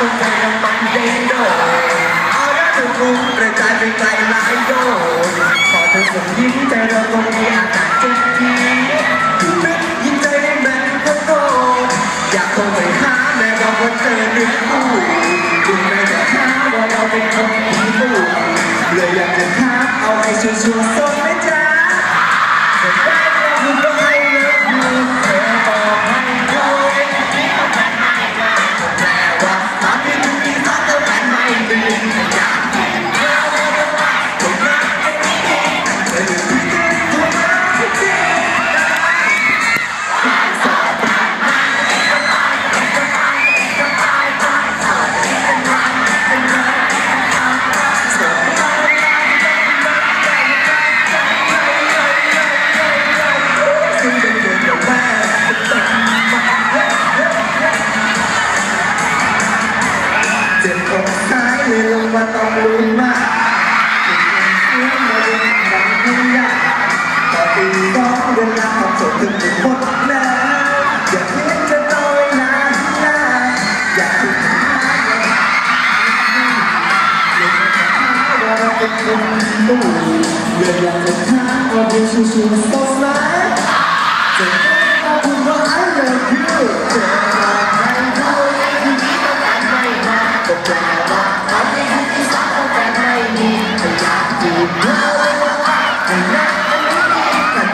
ตงใจน้ำมันเดนโดเอาได้ถูกรุกระจายไปไกลหลายโยนขอเธอส่งยิ้มใจเราตงนี้อากาศจ็ทีถึงนึกยิ้มใจได้แม้ก็โตอยากคงไปหาแม้เราก็เจอเนื้อคู่ดูแม้แต่หาว่าเราเป็นคนผีบูเลยอยากจะหาเอาไอ้ชัวร์ ลุ้นมากเสียงมาเรื่องดังขึ้นยากต่อปีสองเดือนละความจบถึงหมดแล้วอย่าเพียงจะน้อยนานนานอยากถึงหาว่าเราเป็นคนตู้เรื่องอยากจะถามว่าเป็นชูชูสดไห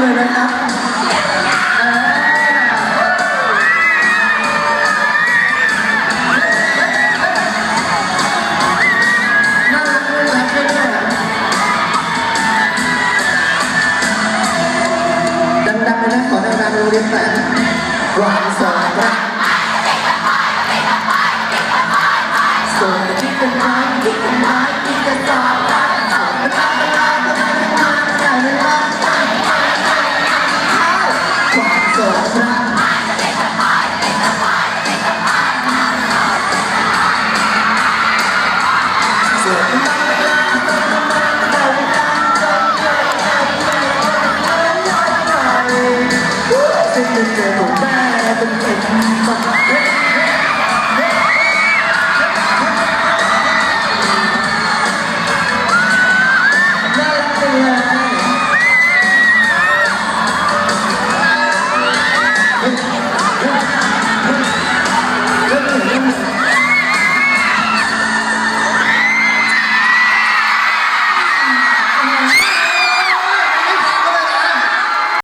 เลยนะครับอ่าน่ารักด้วยรักด้วยดังๆเลยนะขอดังๆเรียนแปดวันสองรักส่งที่เป็นไม้ที่เป็นไม้ที่กระสอบรักส่งเวล